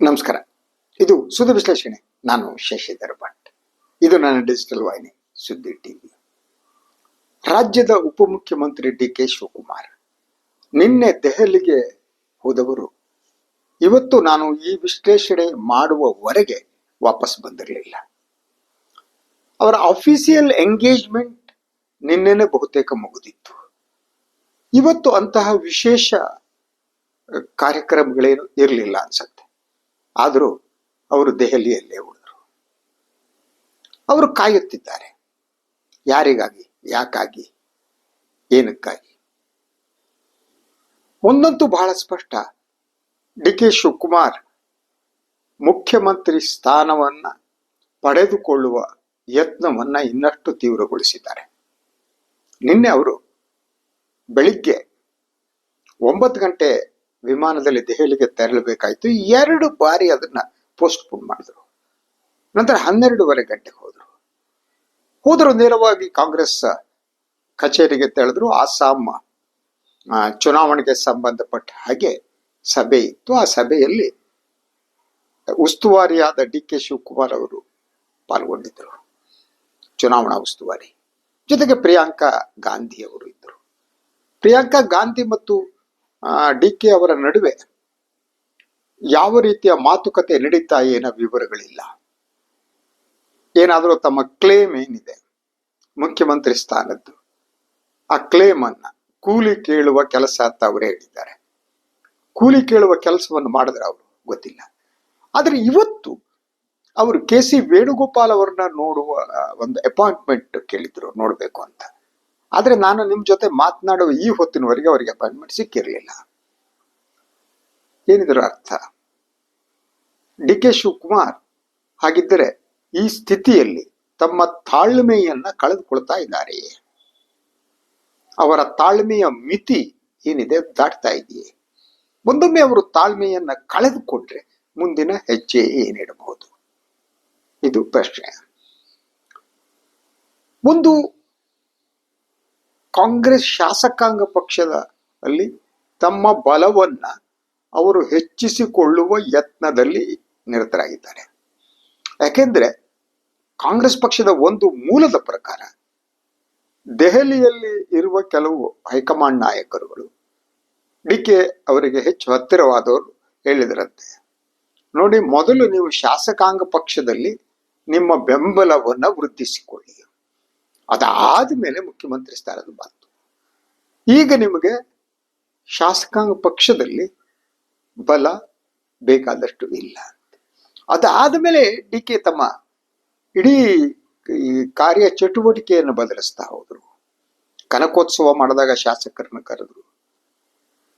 ನಮಸ್ಕಾರ. ಇದು ಸುದ್ದಿ ವಿಶ್ಲೇಷಣೆ. ನಾನು ಶಶಿಧರ್ ಭಟ್. ಇದು ನನ್ನ ಡಿಜಿಟಲ್ ವಾಹಿನಿ, ಸುದ್ದಿ ಟಿವಿ. ರಾಜ್ಯದ ಉಪಮುಖ್ಯಮಂತ್ರಿ ಡಿ ಕೆ ಶಿವಕುಮಾರ್. ನಿನ್ನೆ ದೆಹಲಿಗೆ ಹೋದವರು. ಇವತ್ತು ನಾನು ಈ ವಿಶ್ಲೇಷಣೆ ಮಾಡುವವರೆಗೆ ವಾಪಸ್ ಬಂದಿರಲಿಲ್ಲ. ಅವರ ಅಫಿಸಿಯಲ್ ಎಂಗೇಜ್ಮೆಂಟ್ ನಿನ್ನೆನೆ ಬಹುತೇಕ ಮುಗಿದಿತ್ತು. ಇವತ್ತು ಅಂತಹ ವಿಶೇಷ ಕಾರ್ಯಕ್ರಮಗಳೇನು ಇರಲಿಲ್ಲ ಅನ್ಸತ್ತೆ. ಆದರೂ ಅವರು ದೆಹಲಿಯಲ್ಲೇ ಉಳಿದರು. ಅವರು ಕಾಯುತ್ತಿದ್ದಾರೆ. ಯಾರಿಗಾಗಿ? ಯಾಕಾಗಿ? ಏನಕ್ಕಾಗಿ? ಒಂದಂತೂ ಬಹಳ ಸ್ಪಷ್ಟ. ಡಿ ಕೆ ಶಿವಕುಮಾರ್ ಮುಖ್ಯಮಂತ್ರಿ ಸ್ಥಾನವನ್ನ ಪಡೆದುಕೊಳ್ಳುವ ಯತ್ನವನ್ನ ಇನ್ನಷ್ಟು ತೀವ್ರಗೊಳಿಸಿದ್ದಾರೆ. ನಿನ್ನೆ ಅವರು ಬೆಳಿಗ್ಗೆ ಒಂಬತ್ತು ಗಂಟೆ ವಿಮಾನದಲ್ಲಿ ದೆಹಲಿಗೆ ತೆರಳಬೇಕಾಯ್ತು. ಎರಡು ಬಾರಿ ಅದನ್ನ ಪೋಸ್ಟ್ಪೋನ್ ಮಾಡಿದ್ರು. ನಂತರ ಹನ್ನೆರಡೂವರೆ ಗಂಟೆಗೆ ಹೋದರು. ಹೋದರು ನೇರವಾಗಿ ಕಾಂಗ್ರೆಸ್ ಕಚೇರಿಗೆ ತೆಳೆದ್ರು ಅಸ್ಸಾಂ ಚುನಾವಣೆಗೆ ಸಂಬಂಧಪಟ್ಟ ಹಾಗೆ ಸಭೆ ಇತ್ತು. ಆ ಸಭೆಯಲ್ಲಿ ಉಸ್ತುವಾರಿಯಾದ ಡಿ ಕೆ ಶಿವಕುಮಾರ್ ಅವರು ಪಾಲ್ಗೊಂಡಿದ್ದರು. ಚುನಾವಣಾ ಉಸ್ತುವಾರಿ. ಜೊತೆಗೆ ಪ್ರಿಯಾಂಕಾ ಗಾಂಧಿ ಅವರು ಇದ್ದರು. ಪ್ರಿಯಾಂಕಾ ಗಾಂಧಿ ಮತ್ತು ಡಿ ಕೆ ಅವರ ನಡುವೆ ಯಾವ ರೀತಿಯ ಮಾತುಕತೆ ನಡೀತಾ ಏನೋ ವಿವರಗಳಿಲ್ಲ. ಏನಾದರೂ ತಮ್ಮ ಕ್ಲೇಮ್ ಏನಿದೆ, ಮುಖ್ಯಮಂತ್ರಿ ಸ್ಥಾನದ್ದು, ಆ ಕ್ಲೇಮ್ ಅನ್ನ ಕೂಲಿ ಕೇಳುವ ಕೆಲಸ ಅಂತ ಅವರೇ ಹೇಳಿದ್ದಾರೆ. ಕೂಲಿ ಕೇಳುವ ಕೆಲಸವನ್ನು ಮಾಡಿದ್ರೆ ಅವರು ಗೊತ್ತಿಲ್ಲ. ಆದರೆ ಇವತ್ತು ಅವರು ಕೆ ಸಿ ವೇಣುಗೋಪಾಲ್ ಅವರನ್ನ ನೋಡುವ ಒಂದು ಅಪಾಯಿಂಟ್ಮೆಂಟ್ ಕೇಳಿದ್ರು, ನೋಡಬೇಕು ಅಂತ. ಆದ್ರೆ ನಾನು ನಿಮ್ಮ ಜೊತೆ ಮಾತನಾಡುವ ಈ ಹೊತ್ತಿನವರೆಗೆ ಅವರಿಗೆ ಅಪಾಯಿಂಟ್ಮೆಂಟ್ ಸಿಕ್ಕಿರಲಿಲ್ಲ. ಏನಿದ್ರ ಅರ್ಥ? ಡಿ ಕೆ ಶಿವಕುಮಾರ್ ಹಾಗಿದ್ದರೆ ಈ ಸ್ಥಿತಿಯಲ್ಲಿ ತಮ್ಮ ತಾಳ್ಮೆಯನ್ನ ಕಳೆದುಕೊಳ್ತಾ ಇದ್ದಾರೆ ಅವರ ತಾಳ್ಮೆಯ ಮಿತಿ ಏನಿದೆ ದಾಟ್ತಾ ಇದೆಯೇ? ಒಂದೊಮ್ಮೆ ಅವರು ತಾಳ್ಮೆಯನ್ನ ಕಳೆದುಕೊಂಡ್ರೆ ಮುಂದಿನ ಹೆಜ್ಜೆ ಏನಿಡಬಹುದು ಇದು ಪ್ರಶ್ನೆ. ಒಂದು ಕಾಂಗ್ರೆಸ್ ಶಾಸಕಾಂಗ ಪಕ್ಷದ ಅಲ್ಲಿ ತಮ್ಮ ಬಲವನ್ನ ಅವರು ಹೆಚ್ಚಿಸಿಕೊಳ್ಳುವ ಯತ್ನದಲ್ಲಿ ನಿರತರಾಗಿದ್ದಾರೆ. ಯಾಕೆಂದ್ರೆ ಕಾಂಗ್ರೆಸ್ ಪಕ್ಷದ ಒಂದು ಮೂಲದ ಪ್ರಕಾರ ದೆಹಲಿಯಲ್ಲಿ ಇರುವ ಕೆಲವು ಹೈಕಮಾಂಡ್ ನಾಯಕರುಗಳು ಡಿ ಕೆ ಅವರಿಗೆ ಹೆಚ್ಚು ಹತ್ತಿರವಾದವರು ಹೇಳಿದರಂತೆ, ನೋಡಿ ಮೊದಲು ನೀವು ಶಾಸಕಾಂಗ ಪಕ್ಷದಲ್ಲಿ ನಿಮ್ಮ ಬೆಂಬಲವನ್ನು ವೃದ್ಧಿಸಿಕೊಳ್ಳಿ. ಅದಾದ ಮೇಲೆ ಮುಖ್ಯಮಂತ್ರಿ ಸ್ಥಾನದ ಬಂತು. ಈಗ ನಿಮಗೆ ಶಾಸಕಾಂಗ ಪಕ್ಷದಲ್ಲಿ ಬಲ ಬೇಕಾದಷ್ಟು ಇಲ್ಲ ಅದಾದ ಮೇಲೆ ಡಿ ಕೆ ತಮ್ಮ ಇಡೀ ಈ ಕಾರ್ಯ ಚಟುವಟಿಕೆಯನ್ನು ಬದಲಿಸ್ತಾ ಹೋದರು. ಕನಕೋತ್ಸವ ಮಾಡಿದಾಗ ಶಾಸಕರನ್ನ ಕರೆದ್ರು.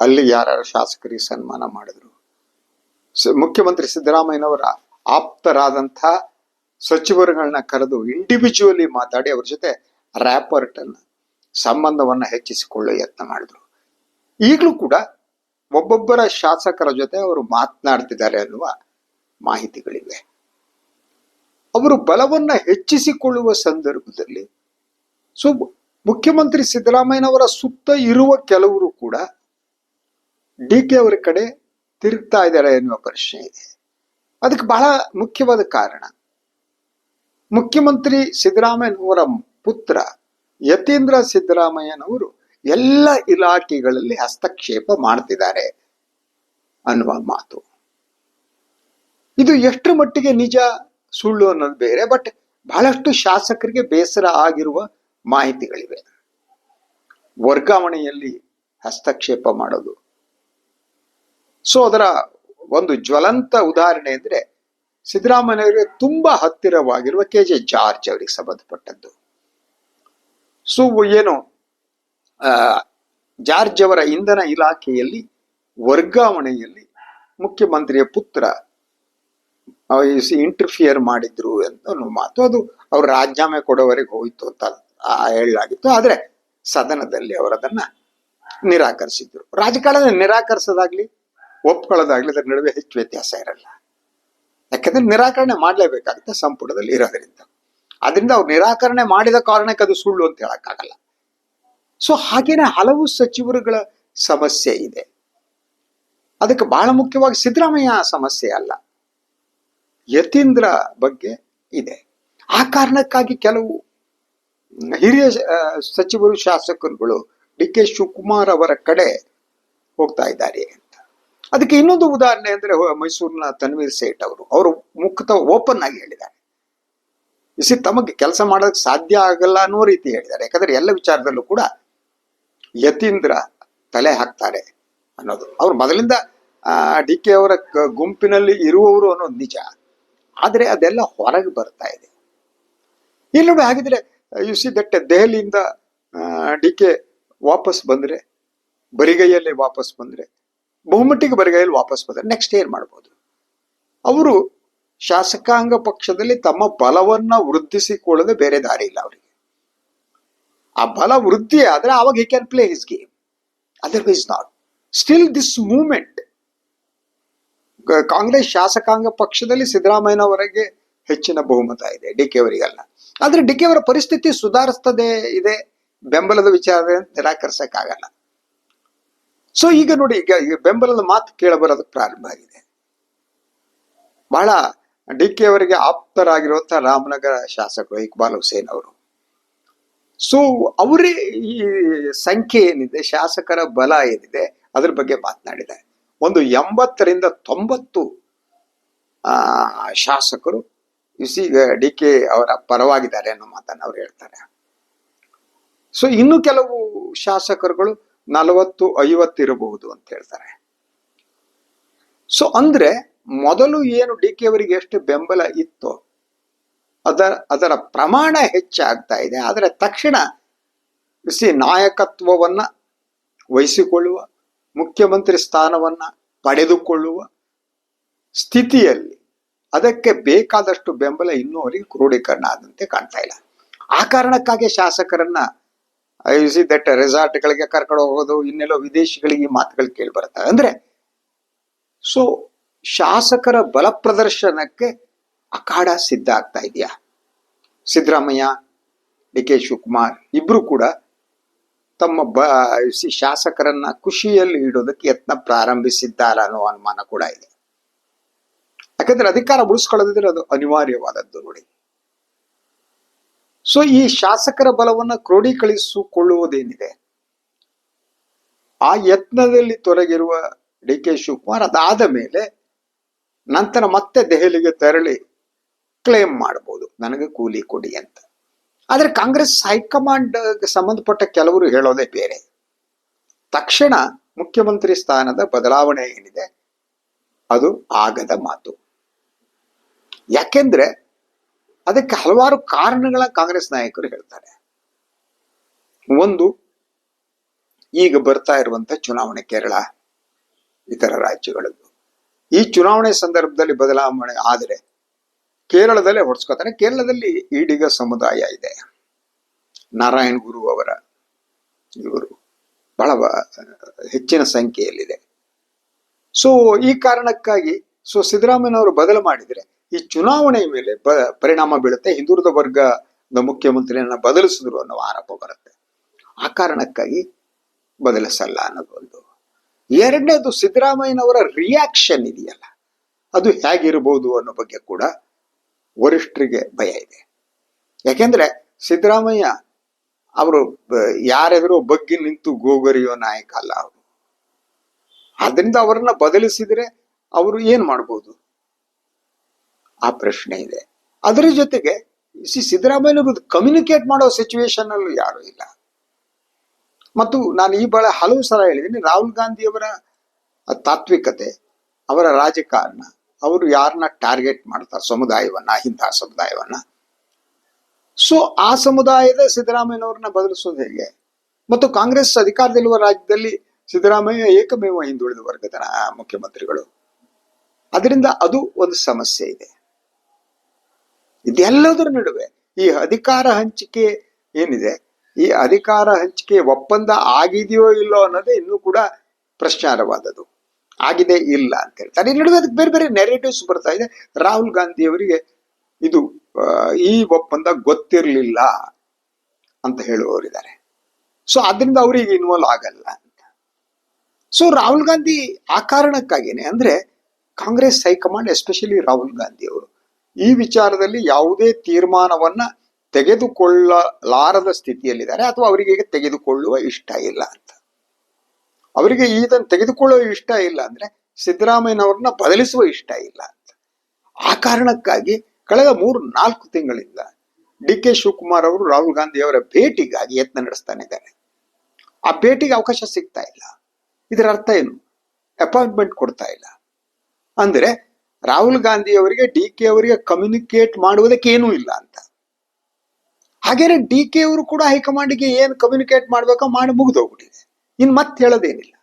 ಅಲ್ಲಿ ಯಾರು ಶಾಸಕರಿಗೆ ಸನ್ಮಾನ ಮಾಡಿದ್ರು. ಮುಖ್ಯಮಂತ್ರಿ ಸಿದ್ದರಾಮಯ್ಯನವರ ಆಪ್ತರಾದಂಥ ಸಚಿವರುಗಳನ್ನ ಕರೆದು ಇಂಡಿವಿಜುವಲಿ ಮಾತಾಡಿ ಅವ್ರ ಜೊತೆ ರ್ಯಾಪರ್ಟ್ ಅನ್ನ ಸಂಬಂಧವನ್ನ ಹೆಚ್ಚಿಸಿಕೊಳ್ಳೋ ಯತ್ನ ಮಾಡಿದ್ರು. ಈಗಲೂ ಕೂಡ ಒಬ್ಬೊಬ್ಬರ ಶಾಸಕರ ಜೊತೆ ಅವರು ಮಾತನಾಡ್ತಿದ್ದಾರೆ ಅನ್ನುವ ಮಾಹಿತಿಗಳಿವೆ. ಅವರು ಬಲವನ್ನ ಹೆಚ್ಚಿಸಿಕೊಳ್ಳುವ ಸಂದರ್ಭದಲ್ಲಿ ಸೊ, ಮುಖ್ಯಮಂತ್ರಿ ಸಿದ್ದರಾಮಯ್ಯನವರ ಸುತ್ತ ಇರುವ ಕೆಲವರು ಕೂಡ ಡಿ ಕೆ ಅವರ ಕಡೆ ತಿರುಗ್ತಾ ಇದ್ದಾರೆ ಎನ್ನುವ ಪ್ರಶ್ನೆ ಇದೆ. ಅದಕ್ಕೆ ಬಹಳ ಮುಖ್ಯವಾದ ಕಾರಣ ಮುಖ್ಯಮಂತ್ರಿ ಸಿದ್ದರಾಮಯ್ಯನವರ ಪುತ್ರ ಯತೀಂದ್ರ ಸಿದ್ದರಾಮಯ್ಯನವರು ಎಲ್ಲ ಇಲಾಖೆಗಳಲ್ಲಿ ಹಸ್ತಕ್ಷೇಪ ಮಾಡ್ತಿದ್ದಾರೆ ಅನ್ನುವ ಮಾತು. ಇದು ಎಷ್ಟು ಮಟ್ಟಿಗೆ ನಿಜ ಸುಳ್ಳು ಅನ್ನೋದು ಬೇರೆ ಬಟ್ ಬಹಳಷ್ಟು ಶಾಸಕರಿಗೆ ಬೇಸರ ಆಗಿರುವ ಮಾಹಿತಿಗಳಿವೆ. ವರ್ಗಾವಣೆಯಲ್ಲಿ ಹಸ್ತಕ್ಷೇಪ ಮಾಡೋದು. ಸೊ ಅದರ ಒಂದು ಜ್ವಲಂತ ಉದಾಹರಣೆ ಅಂದ್ರೆ ಸಿದ್ದರಾಮಯ್ಯವರಿಗೆ ತುಂಬಾ ಹತ್ತಿರವಾಗಿರುವ ಕೆ ಜೆ ಜಾರ್ಜ್ ಅವರಿಗೆ ಸಂಬಂಧಪಟ್ಟದ್ದು. ಸೊ, ಏನು ಜಾರ್ಜ್ ಅವರ ಇಂಧನ ಇಲಾಖೆಯಲ್ಲಿ, ವರ್ಗಾವಣೆಯಲ್ಲಿ ಮುಖ್ಯಮಂತ್ರಿಯ ಪುತ್ರ ಇಂಟರ್ಫಿಯರ್ ಮಾಡಿದ್ರು ಅನ್ನೋ ಮಾತು ಅದು ಅವ್ರು ರಾಜೀನಾಮೆ ಕೊಡೋವರೆಗೆ ಹೋಯ್ತು ಅಂತ ಹೇಳಲಾಗಿತ್ತು. ಆದ್ರೆ, ಸದನದಲ್ಲಿ ಅವರದನ್ನ ನಿರಾಕರಿಸಿದ್ರು. ರಾಜಕಾರಣ ನಿರಾಕರಿಸೋದಾಗ್ಲಿ, ಒಪ್ಕೊಳ್ಳೋದಾಗ್ಲಿ, ಅದರ ನಡುವೆ ಹೆಚ್ಚು ವ್ಯತ್ಯಾಸ ಇರಲ್ಲ. ಯಾಕಂದ್ರೆ ನಿರಾಕರಣೆ ಮಾಡಲೇಬೇಕಾಗುತ್ತೆ ಸಂಪುಟದಲ್ಲಿ ಇರೋದ್ರಿಂದ. ಅದರಿಂದ ಅವ್ರು ನಿರಾಕರಣೆ ಮಾಡಿದ ಕಾರಣಕ್ಕೆ ಅದು ಸುಳ್ಳು ಅಂತ ಹೇಳಕ್ಕಾಗಲ್ಲ. ಸೊ ಹಾಗೇನೆ ಹಲವು ಸಚಿವರುಗಳ ಸಮಸ್ಯೆ ಇದೆ. ಅದಕ್ಕೆ ಬಹಳ ಮುಖ್ಯವಾಗಿ ಸಿದ್ದರಾಮಯ್ಯ ಸಮಸ್ಯೆ ಅಲ್ಲ. ಯತೀಂದ್ರ ಬಗ್ಗೆ ಇದೆ. ಆ ಕಾರಣಕ್ಕಾಗಿ ಕೆಲವು ಹಿರಿಯ ಸಚಿವರು ಶಾಸಕರುಗಳು ಡಿ ಕೆ ಶಿವಕುಮಾರ್ ಅವರ ಕಡೆ ಹೋಗ್ತಾ ಇದ್ದಾರೆ. ಅದಕ್ಕೆ ಇನ್ನೊಂದು ಉದಾಹರಣೆ ಅಂದ್ರೆ ಮೈಸೂರಿನ ತನ್ವೀರ್ ಸೇಠ್ ಅವರು. ಅವರು ಮುಕ್ತ ಓಪನ್ ಆಗಿ ಹೇಳಿದ್ದಾರೆ. ಇಸಿ ತಮಗೆ ಕೆಲಸ ಮಾಡೋದಕ್ಕೆ ಸಾಧ್ಯ ಆಗಲ್ಲ ಅನ್ನೋ ರೀತಿ ಹೇಳಿದ್ದಾರೆ. ಯಾಕಂದ್ರೆ ಎಲ್ಲ ವಿಚಾರದಲ್ಲೂ ಕೂಡ ಯತೀಂದ್ರ ತಲೆ ಹಾಕ್ತಾರೆ ಅನ್ನೋದು. ಅವ್ರು ಮೊದಲಿಂದ ಡಿ ಕೆ ಅವರ ಗುಂಪಿನಲ್ಲಿ ಇರುವವರು ಅನ್ನೋದು ನಿಜ. ಆದರೆ ಅದೆಲ್ಲ ಹೊರಗೆ ಬರ್ತಾ ಇದೆ. ಇಲ್ಲಿ ನೋಡಿ ಹಾಗಿದ್ರೆ ಯು ಸಿ ದಟ್ ದೆಹಲಿಯಿಂದ ಡಿ ಕೆ ವಾಪಸ್ ಬಂದ್ರೆ, ಬರಿಗೈಯಲ್ಲಿ ವಾಪಸ್ ಬಂದ್ರೆ ಬಹುಮಟ್ಟಿಗೆ ಬರಿಗೈಯಲ್ಲಿ ವಾಪಸ್ ಬಂದ್ರೆ ನೆಕ್ಸ್ಟ್ ಏನ್ ಮಾಡ್ಬೋದು? ಅವರು ಶಾಸಕಾಂಗ ಪಕ್ಷದಲ್ಲಿ ತಮ್ಮ ಬಲವನ್ನ ವೃದ್ಧಿಸಿಕೊಳ್ಳದೆ ಬೇರೆ ದಾರಿ ಇಲ್ಲ ಅವರಿಗೆ. ಆ ಬಲ ವೃದ್ಧಿ ಆದ್ರೆ ಅವಾಗ he can play his game otherwise not still this moment Congress ಶಾಸಕಾಂಗ ಪಕ್ಷದಲ್ಲಿ ಸಿದ್ದರಾಮಯ್ಯನವರಿಗೆ ಹೆಚ್ಚಿನ ಬಹುಮತ ಇದೆ, ಡಿ ಕೆ ಅವರಿಗೆಲ್ಲ. ಆದ್ರೆ ಡಿ ಕೆ ಅವರ ಪರಿಸ್ಥಿತಿ ಸುಧಾರಿಸ್ತದೆ ಇದೆ, ಬೆಂಬಲದ ವಿಚಾರ ನಿರಾಕರಿಸಕ್ಕಾಗಲ್ಲ. ಸೊ ಈಗ ನೋಡಿ, ಈಗ ಈಗ ಬೆಂಬಲದ ಮಾತು ಕೇಳಬರೋದಕ್ಕೆ ಪ್ರಾರಂಭ ಆಗಿದೆ. ಬಹಳ ಡಿ ಕೆ ಅವರಿಗೆ ಆಪ್ತರಾಗಿರುವಂತಹ ರಾಮನಗರ ಶಾಸಕರು, ಇಕ್ಬಾಲ್ ಹುಸೇನ್ ಅವರು. ಸೊ ಅವರೇ ಈ ಸಂಖ್ಯೆ ಏನಿದೆ, ಶಾಸಕರ ಬಲ ಏನಿದೆ, ಅದ್ರ ಬಗ್ಗೆ ಮಾತನಾಡಿದ್ದಾರೆ. ಒಂದು ಎಂಬತ್ತರಿಂದ ತೊಂಬತ್ತು, ಆ, ಶಾಸಕರು ಇಸಿ ಡಿ ಕೆ ಅವರ ಪರವಾಗಿದ್ದಾರೆ ಅನ್ನೋ ಮಾತನ್ನು ಅವ್ರು ಹೇಳ್ತಾರೆ. ಸೊ ಇನ್ನು ಕೆಲವು ಶಾಸಕರುಗಳು ನಲವತ್ತು, ಐವತ್ತು ಇರಬಹುದು ಅಂತ ಹೇಳ್ತಾರೆ. ಸೊ ಅಂದ್ರೆ ಮೊದಲು ಏನು ಡಿ ಕೆ ಅವರಿಗೆ ಎಷ್ಟು ಬೆಂಬಲ ಇತ್ತು ಅದರ ಅದರ ಪ್ರಮಾಣ ಹೆಚ್ಚಾಗ್ತಾ ಇದೆ. ಆದರೆ ತಕ್ಷಣ ಬಿಸಿ ನಾಯಕತ್ವವನ್ನ ವಹಿಸಿಕೊಳ್ಳುವ, ಮುಖ್ಯಮಂತ್ರಿ ಸ್ಥಾನವನ್ನ ಪಡೆದುಕೊಳ್ಳುವ ಸ್ಥಿತಿಯಲ್ಲಿ ಅದಕ್ಕೆ ಬೇಕಾದಷ್ಟು ಬೆಂಬಲ ಇನ್ನೂ ಅವರಿಗೆ ಕ್ರೋಢೀಕರಣ ಆದಂತೆ ಕಾಣ್ತಾ ಇಲ್ಲ. ಆ ಕಾರಣಕ್ಕಾಗಿ ಶಾಸಕರನ್ನ ಸಿ ದಟ್ ರೆಸಾರ್ಟ್ಗಳಿಗೆ ಕರ್ಕೊಂಡು ಹೋಗೋದು, ಇನ್ನೆಲ್ಲೋ ವಿದೇಶಿಗಳಿಗೆ ಈ ಮಾತುಗಳು ಕೇಳಿ ಬರ್ತವೆ ಅಂದ್ರೆ ಸೊ ಶಾಸಕರ ಬಲ ಪ್ರದರ್ಶನಕ್ಕೆ ಅಖಾಡ ಸಿದ್ಧ ಆಗ್ತಾ ಇದೆಯಾ? ಸಿದ್ದರಾಮಯ್ಯ, ಡಿ ಕೆ ಶಿವಕುಮಾರ್ ಇಬ್ರು ಕೂಡ ತಮ್ಮ ಬ ಶಾಸಕರನ್ನ ಖುಷಿಯಲ್ಲಿ ಇಡೋದಕ್ಕೆ ಯತ್ನ ಪ್ರಾರಂಭಿಸಿದ್ದಾರ ಅನ್ನೋ ಅನುಮಾನ ಕೂಡ ಇದೆ. ಯಾಕಂದ್ರೆ ಅಧಿಕಾರ ಉಳಿಸ್ಕೊಳ್ಳೋದಿದ್ರೆ ಅದು ಅನಿವಾರ್ಯವಾದದ್ದು ನೋಡಿ. ಸೊ ಈ ಶಾಸಕರ ಬಲವನ್ನ ಕ್ರೋಢೀಕರಿಸಿಕೊಳ್ಳುವುದೇನಿದೆ? ಆ ಯತ್ನದಲ್ಲಿ ತೊಡಗಿರುವ ಡಿ ಕೆ ಶಿವಕುಮಾರ್ ಅದಾದ ಮೇಲೆ ನಂತರ ಮತ್ತೆ ದೆಹಲಿಗೆ ತೆರಳಿ ಕ್ಲೇಮ್ ಮಾಡಬಹುದು ನನಗೆ ಕೂಲಿ ಕೊಡಿ ಅಂತ. ಆದ್ರೆ ಕಾಂಗ್ರೆಸ್ ಹೈಕಮಾಂಡ್ ಸಂಬಂಧಪಟ್ಟ ಕೆಲವರು ಹೇಳೋದೇ ಬೇರೆ. ತಕ್ಷಣ ಮುಖ್ಯಮಂತ್ರಿ ಸ್ಥಾನದ ಬದಲಾವಣೆ ಏನಿದೆ? ಅದು ಆಗದ ಮಾತು. ಯಾಕೆಂದ್ರೆ ಅದಕ್ಕೆ ಹಲವಾರು ಕಾರಣಗಳ ಕಾಂಗ್ರೆಸ್ ನಾಯಕರು ಹೇಳ್ತಾರೆ. ಒಂದು, ಈಗ ಬರ್ತಾ ಇರುವಂತ ಚುನಾವಣೆ ಕೇರಳ, ಇತರ ರಾಜ್ಯಗಳದ್ದು. ಈ ಚುನಾವಣೆ ಸಂದರ್ಭದಲ್ಲಿ ಬದಲಾವಣೆ ಆದರೆ ಕೇರಳದಲ್ಲೇ ಹೊಡ್ಸ್ಕೊತಾರೆ ಕೇರಳದಲ್ಲಿ ಈಡಿಗ ಸಮುದಾಯ ಇದೆ. ನಾರಾಯಣ್ ಗುರು ಅವರ ಇವರು ಬಹಳ ಹೆಚ್ಚಿನ ಸಂಖ್ಯೆಯಲ್ಲಿದೆ. ಸೊ ಈ ಕಾರಣಕ್ಕಾಗಿ ಸೊ ಸಿದ್ದರಾಮಯ್ಯನವರು ಬದಲು ಮಾಡಿದ್ರೆ ಈ ಚುನಾವಣೆಯ ಮೇಲೆ ಬ, ಪರಿಣಾಮ ಬೀಳುತ್ತೆ. ಹಿಂದುಳಿದ ವರ್ಗದ ಮುಖ್ಯಮಂತ್ರಿಯನ್ನ ಬದಲಿಸಿದ್ರು ಅನ್ನೋ ಆರೋಪ ಬರುತ್ತೆ. ಆ ಕಾರಣಕ್ಕಾಗಿ ಬದಲಿಸಲ್ಲ ಅನ್ನೋದು ಒಂದು. ಎರಡನೇದು ಸಿದ್ದರಾಮಯ್ಯನವರ ರಿಯಾಕ್ಷನ್ ಇದೆಯಲ್ಲ. ಅದು ಹೇಗಿರ್ಬೋದು ಅನ್ನೋ ಬಗ್ಗೆ ಕೂಡ ವರಿಷ್ಠರಿಗೆ ಭಯ ಇದೆ. ಯಾಕೆಂದ್ರೆ ಸಿದ್ದರಾಮಯ್ಯ ಅವರು ಯಾರೆದುರು ಬಗ್ಗಿ ನಿಂತು ಗೋಗರಿಯೋ ನಾಯಕ ಅಲ್ಲ ಅವರು. ಅದರಿಂದ ಅವರನ್ನ ಬದಲಿಸಿದ್ರೆ ಅವರು ಏನ್ ಮಾಡ್ಬೋದು? ಆ ಪ್ರಶ್ನೆ ಇದೆ. ಅದರ ಜೊತೆಗೆ ಸಿದ್ದರಾಮಯ್ಯನವರು ಕಮ್ಯುನಿಕೇಟ್ ಮಾಡೋ ಸಿಚುವೇಶನ್ ಅಲ್ಲೂ ಯಾರು ಇಲ್ಲ. ಮತ್ತು ನಾನು ಈ ಬಹಳ ಹಲವು ಸಲ ಹೇಳಿದ್ದೀನಿ, ರಾಹುಲ್ ಗಾಂಧಿಯವರ ತಾತ್ವಿಕತೆ, ಅವರ ರಾಜಕಾರಣ, ಅವರು ಯಾರನ್ನ ಟಾರ್ಗೆಟ್ ಮಾಡ್ತಾರೆ ಸಮುದಾಯವನ್ನ ಇಂತಹ ಸಮುದಾಯವನ್ನ. ಸೊ ಆ ಸಮುದಾಯದ ಸಿದ್ದರಾಮಯ್ಯನವ್ರನ್ನ ಬದಲಿಸೋದು ಹೇಗೆ? ಮತ್ತು ಕಾಂಗ್ರೆಸ್ ಅಧಿಕಾರದಲ್ಲಿರುವ ರಾಜ್ಯದಲ್ಲಿ ಸಿದ್ದರಾಮಯ್ಯ ಏಕಮೇವ ಹಿಂದುಳಿದ ವರ್ಗದ ಮುಖ್ಯಮಂತ್ರಿಗಳು. ಅದರಿಂದ ಅದು ಒಂದು ಸಮಸ್ಯೆ ಇದೆ. ಇದೆಲ್ಲದರ ನಡುವೆ ಈ ಅಧಿಕಾರ ಹಂಚಿಕೆ ಏನಿದೆ, ಈ ಅಧಿಕಾರ ಹಂಚಿಕೆ ಒಪ್ಪಂದ ಆಗಿದೆಯೋ ಇಲ್ಲೋ ಅನ್ನೋದೇ ಇನ್ನೂ ಕೂಡ ಪ್ರಶ್ನಾರ್ಹವಾದದ್ದು. ಆಗಿದೆ ಇಲ್ಲ ಅಂತ ಹೇಳ್ತಾರೆ. ಈ ನಡುವೆ ಅದಕ್ಕೆ ಬೇರೆ ಬೇರೆ ನೆರೇಟಿವ್ಸ್ ಬರ್ತಾ ಇದೆ. ರಾಹುಲ್ ಗಾಂಧಿ ಅವರಿಗೆ ಇದು ಈ ಒಪ್ಪಂದ ಗೊತ್ತಿರಲಿಲ್ಲ ಅಂತ ಹೇಳುವವರಿದ್ದಾರೆ. ಸೊ ಅದರಿಂದ ಅವರಿಗೆ ಇನ್ವಾಲ್ವ್ ಆಗಲ್ಲ ಅಂತ. ಸೊ ರಾಹುಲ್ ಗಾಂಧಿ ಆ ಕಾರಣಕ್ಕಾಗಿನೇ ಅಂದ್ರೆ Congress high command especially Rahul Gandhi ಅವರು ಈ ವಿಚಾರದಲ್ಲಿ ಯಾವುದೇ ತೀರ್ಮಾನವನ್ನ ತೆಗೆದುಕೊಳ್ಳಲಾರದ ಸ್ಥಿತಿಯಲ್ಲಿದ್ದಾರೆ ಅಥವಾ ಅವರಿಗೆ ತೆಗೆದುಕೊಳ್ಳುವ ಇಷ್ಟ ಇಲ್ಲ ಅಂತ. ಅವರಿಗೆ ಇದನ್ನು ತೆಗೆದುಕೊಳ್ಳುವ ಇಷ್ಟ ಇಲ್ಲ ಅಂದ್ರೆ ಸಿದ್ದರಾಮಯ್ಯನವ್ರನ್ನ ಬದಲಿಸುವ ಇಷ್ಟ ಇಲ್ಲ ಅಂತ. ಆ ಕಾರಣಕ್ಕಾಗಿ ಕಳೆದ ಮೂರು, ನಾಲ್ಕು ತಿಂಗಳಿಂದ ಡಿ ಕೆ ಶಿವಕುಮಾರ್ ಅವರು ರಾಹುಲ್ ಗಾಂಧಿ ಅವರ ಭೇಟಿಗಾಗಿ ಯತ್ನ ನಡೆಸ್ತಾನೆ ಇದ್ದಾರೆ ಆ ಭೇಟಿಗೆ ಅವಕಾಶ ಸಿಗ್ತಾ ಇಲ್ಲ. ಇದರ ಅರ್ಥ ಏನು? ಅಪಾಯಿಂಟ್ಮೆಂಟ್ ಕೊಡ್ತಾ ಇಲ್ಲ. ಅಂದ್ರೆ ರಾಹುಲ್ ಗಾಂಧಿ ಅವರಿಗೆ ಡಿ ಕೆ ಅವರಿಗೆ ಕಮ್ಯುನಿಕೇಟ್ ಮಾಡುವುದಕ್ಕೆ ಏನೂ ಇಲ್ಲ ಅಂತ. ಹಾಗೇನೆ ಡಿ ಕೆ ಅವರು ಕೂಡ ಹೈಕಮಾಂಡ್ಗೆ ಏನು ಕಮ್ಯುನಿಕೇಟ್ ಮಾಡ್ಬೇಕೋ ಮಾಡಿ ಮುಗಿದೋಗ್ಬಿಟ್ಟಿದೆ. ಇನ್ನು ಮತ್ತೆ ಹೇಳೋದೇನಿಲ್ಲ.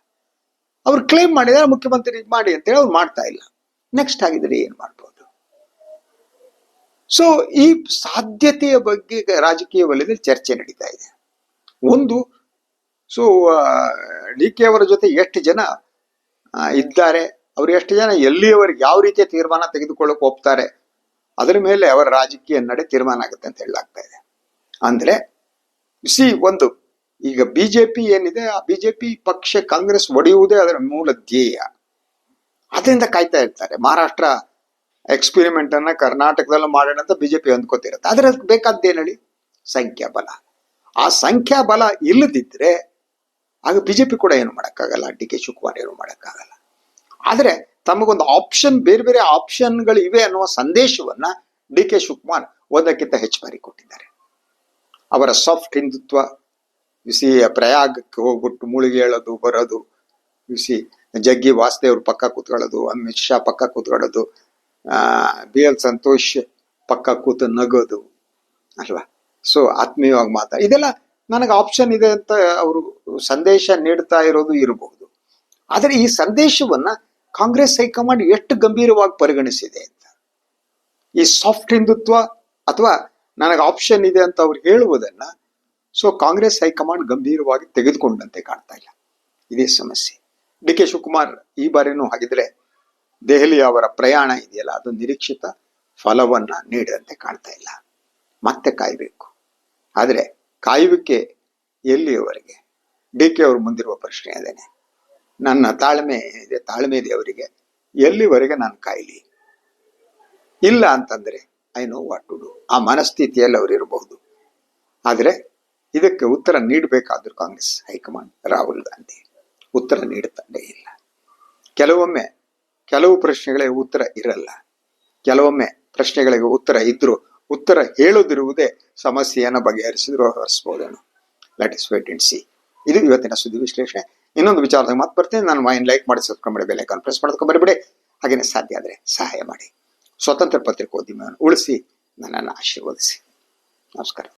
ಅವ್ರು ಕ್ಲೇಮ್ ಮಾಡಿದ್ದಾರೆ ಮುಖ್ಯಮಂತ್ರಿ ಮಾಡಿ ಮಾಡಿ ಅಂತೇಳಿ ಅವ್ರು ಮಾಡ್ತಾ ಇಲ್ಲ. ನೆಕ್ಸ್ಟ್ ಆಗಿದ್ರೆ ಏನ್ ಮಾಡ್ಬೋದು? ಸೊ ಈ ಸಾಧ್ಯತೆಯ ಬಗ್ಗೆ ರಾಜಕೀಯ ವಲಯದಲ್ಲಿ ಚರ್ಚೆ ನಡೀತಾ ಇದೆ. ಒಂದು ಸೊ ಡಿ ಕೆ ಅವರ ಜೊತೆ ಎಷ್ಟು ಜನ ಇದ್ದಾರೆ? ಅವ್ರು ಎಷ್ಟು ಜನ ಎಲ್ಲಿಯವರೆಗೆ ಯಾವ ರೀತಿಯ ತೀರ್ಮಾನ ತೆಗೆದುಕೊಳ್ಳೋಕೆ ಹೋಗ್ತಾರೆ ಅದರ ಮೇಲೆ ಅವರ ರಾಜಕೀಯ ನಡೆ ತೀರ್ಮಾನ ಆಗುತ್ತೆ ಅಂತ ಹೇಳಲಾಗ್ತಾ ಇದೆ. ಅಂದ್ರೆ ಸಿ ಒಂದು, ಈಗ ಬಿಜೆಪಿ ಏನಿದೆ, ಆ ಬಿಜೆಪಿ ಪಕ್ಷ ಕಾಂಗ್ರೆಸ್ ಒಡೆಯುವುದೇ ಅದರ ಮೂಲ ಧ್ಯೇಯ. ಅದರಿಂದ ಕಾಯ್ತಾ ಇರ್ತಾರೆ. ಮಹಾರಾಷ್ಟ್ರ ಎಕ್ಸ್ಪಿರಿಮೆಂಟ್ ಅನ್ನ ಕರ್ನಾಟಕದಲ್ಲೂ ಮಾಡೋಣ ಅಂತ ಬಿಜೆಪಿ ಅಂದ್ಕೋತಿರುತ್ತೆ ಆದ್ರೆ ಅದಕ್ಕೆ ಬೇಕಾದ್ದೇನು ಹೇಳಿ? ಸಂಖ್ಯಾಬಲ ಆ ಸಂಖ್ಯಾಬಲ ಇಲ್ಲದಿದ್ರೆ, ಆಗ ಬಿಜೆಪಿ ಕೂಡ ಏನು ಮಾಡೋಕ್ಕಾಗಲ್ಲ? ಡಿ ಕೆ ಶಿವಕುಮಾರ್ ಏನು ಮಾಡೋಕ್ಕಾಗಲ್ಲ? ಆದ್ರೆ ತಮಗೊಂದು ಆಪ್ಷನ್ ಬೇರೆ ಬೇರೆ ಆಪ್ಷನ್ಗಳು ಇವೆ ಅನ್ನುವ ಸಂದೇಶವನ್ನ ಡಿ ಕೆ ಶಿವಕುಮಾರ್ ಒಂದಕ್ಕಿಂತ ಹೆಚ್ಚು ಬಾರಿ ಕೊಟ್ಟಿದ್ದಾರೆ. ಅವರ ಸಾಫ್ಟ್ ಹಿಂದುತ್ವ ಬಿಸಿ ಪ್ರಯಾಗಕ್ಕೆ ಹೋಗ್ಬಿಟ್ಟು ಮುಳುಗಿ ಹೇಳೋದು ಬರೋದು ಬಿಸಿ ಜಗ್ಗಿ ವಾಸುದೇವ್ರ ಪಕ್ಕ ಕೂತ್ಕೊಳ್ಳೋದು, ಅಮಿತ್ ಶಾ ಪಕ್ಕ ಕೂತ್ಕೊಳ್ಳೋದು ಬಿ ಎಲ್ ಸಂತೋಷ್ ಪಕ್ಕ ಕೂತು ನಗೋದು, ಅಲ್ವಾ? ಸೊ ಆತ್ಮೀಯವಾಗಿ ಮಾತಾ ಇದೆಲ್ಲ ನನಗೆ ಆಪ್ಷನ್ ಇದೆ ಅಂತ ಅವರು ಸಂದೇಶ ನೀಡ್ತಾ ಇರೋದು ಇರಬಹುದು ಆದರೆ ಈ ಸಂದೇಶವನ್ನ ಕಾಂಗ್ರೆಸ್ ಹೈಕಮಾಂಡ್ ಎಷ್ಟು ಗಂಭೀರವಾಗಿ ಪರಿಗಣಿಸಿದೆ ಅಂತ. ಈ ಸಾಫ್ಟ್ ಹಿಂದುತ್ವ ಅಥವಾ ನನಗೆ ಆಪ್ಷನ್ ಇದೆ ಅಂತ ಅವ್ರು ಹೇಳುವುದನ್ನ ಸೊ ಕಾಂಗ್ರೆಸ್ ಹೈಕಮಾಂಡ್ ಗಂಭೀರವಾಗಿ ತೆಗೆದುಕೊಂಡಂತೆ ಕಾಣ್ತಾ ಇಲ್ಲ. ಇದೇ ಸಮಸ್ಯೆ. ಡಿ ಕೆ ಶಿವಕುಮಾರ್ ಈ ಬಾರಿನೂ ಹಾಗಿದ್ರೆ ದೆಹಲಿ ಅವರ ಪ್ರಯಾಣ ಇದೆಯಲ್ಲ, ಅದು ನಿರೀಕ್ಷಿತ ಫಲವನ್ನ ನೀಡದಂತೆ ಕಾಣ್ತಾ ಇಲ್ಲ. ಮತ್ತೆ ಕಾಯಬೇಕು. ಆದರೆ ಕಾಯುವಿಕೆ ಎಲ್ಲಿಯವರೆಗೆ? ಡಿ ಕೆ ಅವರು ಮುಂದಿರುವ ಪ್ರಶ್ನೆ ಅದೇನೆ. ನನ್ನ ತಾಳ್ಮೆ ಇದೆ ತಾಳ್ಮೆ ಇದೆ ಅವರಿಗೆ. ಎಲ್ಲಿವರೆಗೆ ನಾನು ಕಾಯಲಿ? ಇಲ್ಲ ಅಂತಂದ್ರೆ I know what to do ಆ ಮನಸ್ಥಿತಿಯಲ್ಲಿ ಅವರು ಇರಬಹುದು. ಆದ್ರೆ, ಇದಕ್ಕೆ ಉತ್ತರ ನೀಡಬೇಕಾದ್ರು ಕಾಂಗ್ರೆಸ್, ಹೈಕಮಾಂಡ್, ರಾಹುಲ್ ಗಾಂಧಿ. ಉತ್ತರ ನೀಡುತ್ತಾನೆ ಇಲ್ಲ. ಕೆಲವೊಮ್ಮೆ, ಕೆಲವು ಪ್ರಶ್ನೆಗಳಿಗೆ ಉತ್ತರ ಇರಲ್ಲ. ಕೆಲವೊಮ್ಮೆ ಪ್ರಶ್ನೆಗಳಿಗೆ ಉತ್ತರ ಇದ್ರು, ಉತ್ತರ ಹೇಳದಿರುವುದೇ ಸಮಸ್ಯೆಯನ್ನು ಬಗೆಹರಿಸಿದ್ರು, ಹರಿಸ್ಬೋದೇನು. Let is wait and see ಇದು ಇವತ್ತಿನ ಸುದ್ದಿ ವಿಶ್ಲೇಷಣೆ. ಇನ್ನೊಂದು ವಿಚಾರದಾಗ ಮಾತು ಬರ್ತೀನಿ. ನಾನು ವೈನ್ ಲೈಕ್ ಮಾಡಿ, ಸಬ್ಸ್ಕ್ರೈಬ್ ಮಾಡಿ, ಬೆಲೆ ಕಾನ್ಫರೆನ್ಸ್ ಮಾಡ್ಕೊಂಡ್ಬರಿಬಿಡಿ ಹಾಗೇನೆ ಸಾಧ್ಯ ಆದರೆ ಸಹಾಯ ಮಾಡಿ. ಸ್ವತಂತ್ರ ಪತ್ರಿಕೋದ್ಯಮವನ್ನು ಉಳಿಸಿ, ನನ್ನನ್ನು ಆಶೀರ್ವದಿಸಿ. ನಮಸ್ಕಾರ.